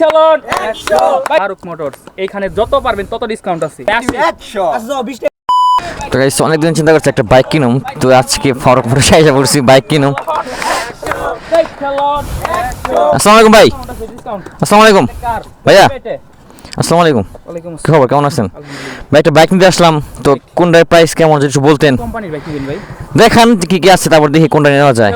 চালন। Faruk motors এইখানে যত পারবেন তত ডিসকাউন্ট আছে। তো গাইস অনেকদিন চিন্তা করছি একটা বাইক কিনুম। তো আজকে ফারুক মোটর সাইজে পড়ছি বাইক কিনুম। আসসালামু আলাইকুম ভাই। আসসালামু আলাইকুম। ভাইয়া। আসসালামু আলাইকুম। কি খবর? কেমন আছেন? ভাই একটা বাইক নিতে আসলাম। তো কোনটার প্রাইস কেমন? যদি একটু বলতেন। দেখান কি কি আছে তারপর দেখি কোনটা নেওয়া যায়।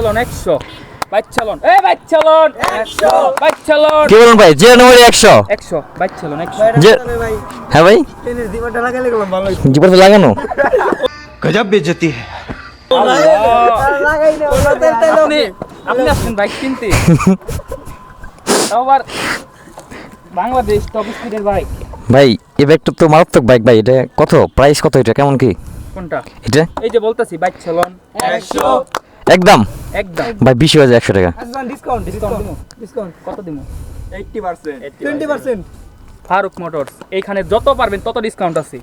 হ্যাঁ এই ভাই? তো মারাত্মক বাইক ভাই। এটা কত? প্রাইস কত? এটা কেমন কি? কোনটা? এটা? এই যে বলতেছি বাইক চালন 100 একদম? একদম। ভাই বিশ হাজার একশো টাকা। ডিসকাউন্ট দিমু। ডিসকাউন্ট কত দিমু? ফারুক মোটরস এইখানে যত পারবেন তত ডিসকাউন্ট আছে।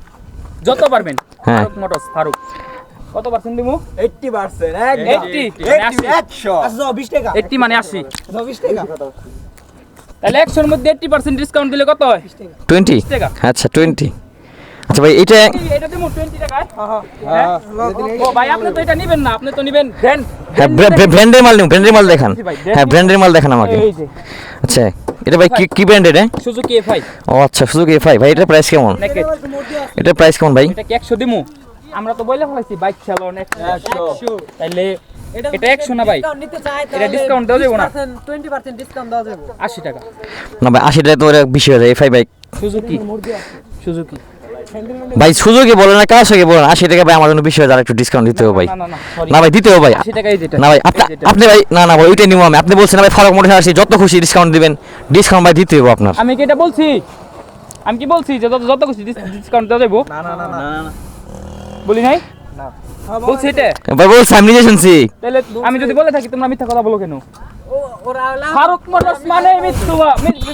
যত পারবেন হ্যাঁ। ফারুক মোটরস ফারুক। কত পার্সেন্ট দিমু? Eighty percent eighty. মানে আশি। একশো। বিশ টাকা। এইটটি মানে আশি। বিশ টাকা। তাহলে একশোর মধ্যে এইটটি পার্সেন্ট ডিসকাউন্ট দিলে কত হয়? টোয়েন্টি? টাকা। আচ্ছা টোয়েন্টি। আচ্ছা ভাই এটা এটা দিমু টোয়েন্টি টাকায় হ্যাঁ? ও ভাই আপনি তো এটা নিবেন না আপনি তো নিবেন। ব্র্যান্ড হ্যাঁ ব্র্যান্ডের মাল নিন ব্র্যান্ডের মাল দেখান। হ্যাঁ ব্র্যান্ডের মাল দেখান আমাকে। এই যে। আচ্ছা এটা ভাই কি কি ব্র্যান্ডের হ্যাঁ সুজুকি এফআই ও আচ্ছা সুজুকি এফআই ভাই এটা প্রাইস কেমন এটার প্রাইস কেমন ভাই? এটা কি একশো দিমু? আমরা তো বলে ফেলাইছি বাইক চালন একশো। তাইলে এটা একশো না ভাই? এটা ডিসকাউন্ট দেওয়া যাব না? টোয়েন্টি পার্সেন্ট ডিসকাউন্ট দেওয়া যাবে। আশি টাকা। না ভাই আশি টাকা তো বিশ হাজার এফআই বাইক সুজুকি সুজুকি ভাই সুজুকি বলেন না কার সঙ্গে বলেন আশি টাকা ভাই আমার জন্য বিশ হাজার একটু ডিসকাউন্ট দিতে হবে ভাই। না না না। না ভাই দিতে হবে ভাই না ভাই আপনি ভাই না না ভাই ওইটাই নিব আমি। আপনি বলছেন ভাই ফারুক মোটর আসি যত খুশি ডিসকাউন্ট দিবেন ডিসকাউন্ট ভাই দিতে হবে আপনার। আমি কি এটা বলছি? আমি কি বলছি যে যত যত খুশি ডিসকাউন্ট দেওয়া যাব না না না না। বলি নাই? বলছি এটা। ভাই বলছি আমি নিজে শুনছি। তাহলে আমি যদি বলে থাকি তোমরা মিথ্যা কথা বলো কেন? ফারুক মোটরস মানে মিথ্যা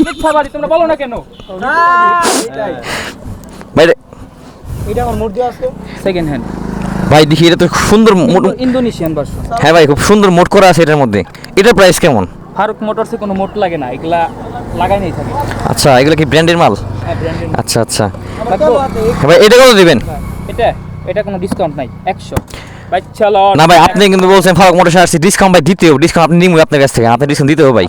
মিথ্যা বাড়ি তোমরা বলো না কেন? না। ভাই এটা আমার মুড আছে। সেকেন্ড হ্যান্ড ভাই দেখি এটা তো সুন্দর ইন্দোনেশিয়ান ভার্সন হ্যাঁ ভাই খুব সুন্দর মোট করা আছে এটার মধ্যে। এটার প্রাইস কেমন? ফারুক মোটরসে কোনো মোট লাগে না এগুলা লাগাই নেই থাকে। আচ্ছা এগুলো কি ব্র্যান্ডের মাল? হ্যাঁ আচ্ছা আচ্ছা। ভাই এটা কত দিবেন? এটা এটা কোনো ডিসকাউন্ট নাই একশো। ভাই চলো না ভাই আপনি কিন্তু বলছেন ফারুক মোটর আসছি ডিসকাউন্ট ভাই দিতে হবে ডিসকাউন্ট আপনি নিমু আপনার কাছ থেকে আপনি ডিসকাউন্ট দিতে হবে ভাই।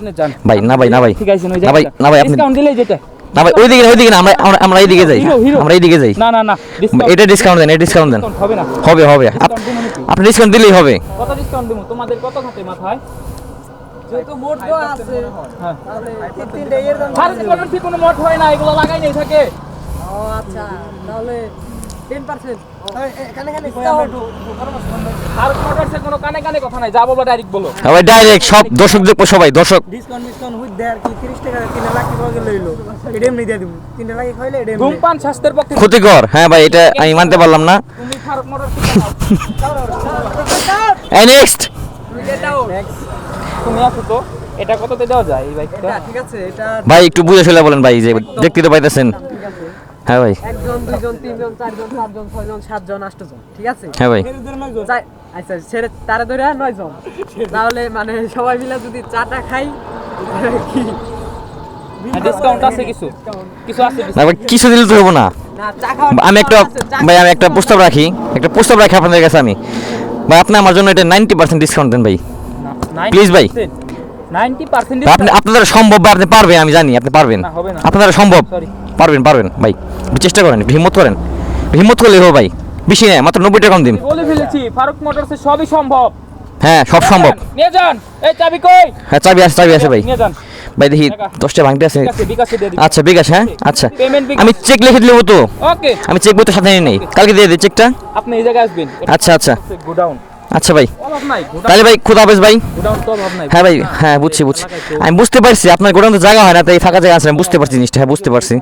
ভাই না ভাই না ভাই। ঠিক আছে না ভাই না ভাই আপনি ডিসকাউন্ট দিলেই যেটা না ভাই ওইদিকে ওইদিকে না আমরা আমরা- এইদিকে যাই। আমরা এই এইদিকে যাই। না না না এটা ডিসকাউন্ট দেন এটা ডিসকাউন্ট দেন। হবে না। হবে হবে। আপনি ডিসকাউন্ট দিলেই হবে। কত ডিসকাউন্ট দেবো? তোমাদের কত খাতে মাথায়? যেহেতু মোট তো আছে হ্যাঁ। তাহলে তিনটে এর দাম ফারুক কোনো মোট হয় না এগুলো লাগাই নাই থাকে। ও আচ্ছা তাহলে টেন পার্সেন্ট এখানে এখানে ফারুক মোটরসে কোনো কানে কানে কথা নাই যা বলব ডাইরেক্ট বলো। ভাই ডাইরেক্ট সব দর্শক সবাই দর্শক। ডিসকাউন্ট ডিসকাউন্ট উইথ দেয়ার কি 30 টাকা তিনটা লাখ টাকা লইলো। এটা এমনি দিয়ে দিব। তিনটা লাখ খাইলে এটা ধূমপান স্বাস্থ্যের পক্ষে ক্ষতিকর। হ্যাঁ ভাই এটা আমি মানতে পারলাম না। তুমি ফারুক মোটরসে এই নেক্সট তুমি আসো তো। এটা কততে দেওয়া যায় এই বাইকটা? ঠিক আছে এটা ভাই একটু বুঝে শুনে বলেন ভাই যে দেখতে তো পাইতেছেন। হ্যাঁ ভাই। একজন দুইজন তিনজন চারজন পাঁচজন ছয়জন সাতজন আটজন ঠিক আছে? হ্যাঁ ভাই। আচ্ছা ছেড়ে তারা ধরে নয় জন? তাহলে মানে সবাই মিলে যদি চাটা খাই ডিসকাউন্ট আছে কিছু? কিছু আছে কিছু দিলে তো হব না। না চা খাওয়ার আমি একটা ভাই আমি একটা প্রস্তাব রাখি। একটা প্রস্তাব রাখি আপনাদের কাছে আমি। ভাই আপনি আমার জন্য এটা নাইনটি পার্সেন্ট ডিসকাউন্ট দেন ভাই। Please ভাই। আপনি আপনাদের সম্ভব ভাই আপনি পারবেন আমি জানি আপনি পারবেন। না, হবে আপনারা সম্ভব। পারবেন পারবেন ভাই। চেষ্টা করেন হিম্মত করেন। হিম্মত করলে হবে ভাই বেশি নেই মাত্র নব্বই টাকা কম দিন। বলে ফেলেছি ফারুক মোটরসে সবই সম্ভব। হ্যাঁ সব সম্ভব। নিয়ে যান। এই চাবি কই? হ্যাঁ চাবি আছে চাবি আছে ভাই। নিয়ে যান। ভাই দেখি। দশটা ভাঙতে আছে। দিয়ে দিন আচ্ছা বিকাশ হ্যাঁ? আচ্ছা। আমি চেক লিখে দিলে তো। ওকে আমি চেক বইতে সাথে নিয়ে নেই। কালকে দিয়ে দিই চেকটা আপনি এই জায়গায় আসবেন। আচ্ছা আচ্ছা। গোডাউন আচ্ছা ভাই তাহলে ভাই খুদা হাফেজ ভাই? হ্যাঁ ভাই হ্যাঁ বুঝছি বুঝছি। আমি বুঝতে পারছি আপনার গোডাউন তো জায়গা হয় না তাই ফাঁকা জায়গা আছে আমি বুঝতে পারছি জিনিসটা হ্যাঁ বুঝতে পারছি।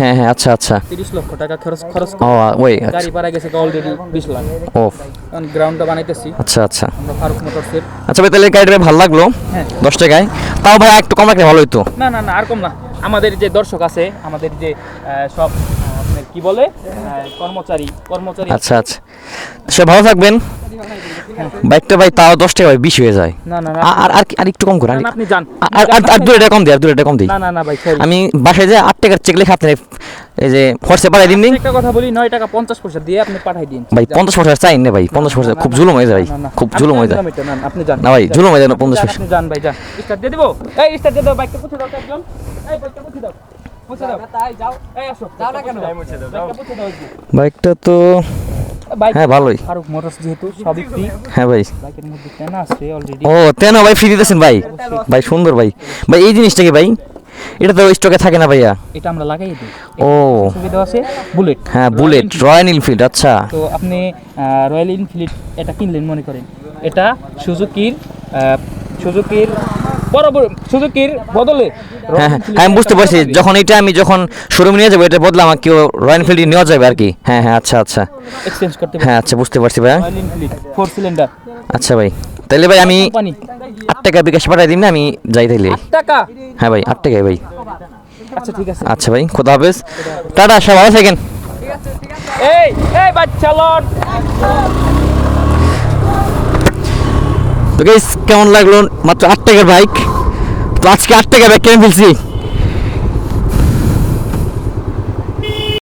হ্যাঁ হ্যাঁ আচ্ছা আচ্ছা। 30 লক্ষ টাকা খরচ খরচ ও ওই গাড়ি পাড়া গেছে অলরেডি 20 লাখ। ও। কারণ গ্রাউন্ডটা বানাইতেছি। আচ্ছা আচ্ছা। ফারুক মোটরসের আচ্ছা ভাই তাহলে গাড়িটা ভালো লাগল? হ্যাঁ। দশ টাকায়। তাও ভাই একটু কম রাখলে ভালো হতো না না না আর কম না। আমাদের যে দর্শক আছে আমাদের যে সব কি বলে? কর্মচারী কর্মচারী। আচ্ছা আচ্ছা। সে ভালো থাকবেন। বাইকটা ভাই তাও দশ টাকা ভাই বিশ হয়ে যায়। না না না। আর আর আর একটু কম করে আপনি যান। আর আর আর দু টাকা কম দিই আর দু টাকা কম দিই। না না না ভাই আমি বাসায় যে আট টাকার চেক লেখা আপনি এই যে হোয়াটসঅ্যাপ পাঠাই দিন একটা কথা বলি নয় টাকা পঞ্চাশ পয়সা দিয়ে আপনি পাঠাই দিন। ভাই পঞ্চাশ পয়সা চাই না ভাই পঞ্চাশ পয়সা খুব জুলুম হয়ে যায় খুব জুলুম হয়ে যায়। আপনি যান। না ভাই, জুলুম হয়ে যায় না, আপনি 50 যান, পয়সা। যান ভাই যান। স্টার্ট দিয়ে দেবো? এই স্টার্ট দিয়ে দাও বাইকটা পুছে দাও একজন এই বাইকটা পুছে দাও পুছে দাও। তাই যাও। এই আসো যাও না কেন? বাইকটা তো বাইক হ্যাঁ ভালোই। ফারুক মোটরস যেহেতু সবই ফ্রি হ্যাঁ ভাই। বাইকের মধ্যে তেনা আছে অলরেডি ও তেন ভাই ফ্রি দিতেছেন ভাই? ভাই সুন্দর ভাই। ভাই এই জিনিসটা কি ভাই? এটা তো স্টকে থাকে না ভাইয়া? এটা আমরা লাগাই দিই। ও। সুবিধা আছে বুলেট হ্যাঁ বুলেট রয়্যাল এনফিল্ড আচ্ছা। তো আপনি রয়্যাল এনফিল্ড এটা কিনলেন মনে করেন? এটা সুজুকির সুজুকির বরাবর সুজুকির বদলে হ্যাঁ হ্যাঁ আমি বুঝতে পারছি। যখন এটা আমি যখন শোরুমে নিয়ে যাব এটা বদলে আমাকে রয়্যাল এনফিল্ড নেওয়া যাবে আর কি। হ্যাঁ হ্যাঁ আচ্ছা আচ্ছা। এক্সচেঞ্জ করতে হ্যাঁ আচ্ছা বুঝতে পারছি ভাই ফোর সিলিন্ডার আচ্ছা ভাই তাহলে ভাই আমি আট টাকা বিকাশ পাঠাই দিন না আমি যাই আট টাকা? হ্যাঁ ভাই আট টাকায় ভাই। আচ্ছা ঠিক আছে। আচ্ছা ভাই খোদা হাফেজ। টাটা সব ভালো থাকেন। এই এই বাচ্চা লট তো গাইস কেমন লাগল? মাত্র আট টাকার বাইক তো আজকে আট টাকা বাইক কিনে ফেলছি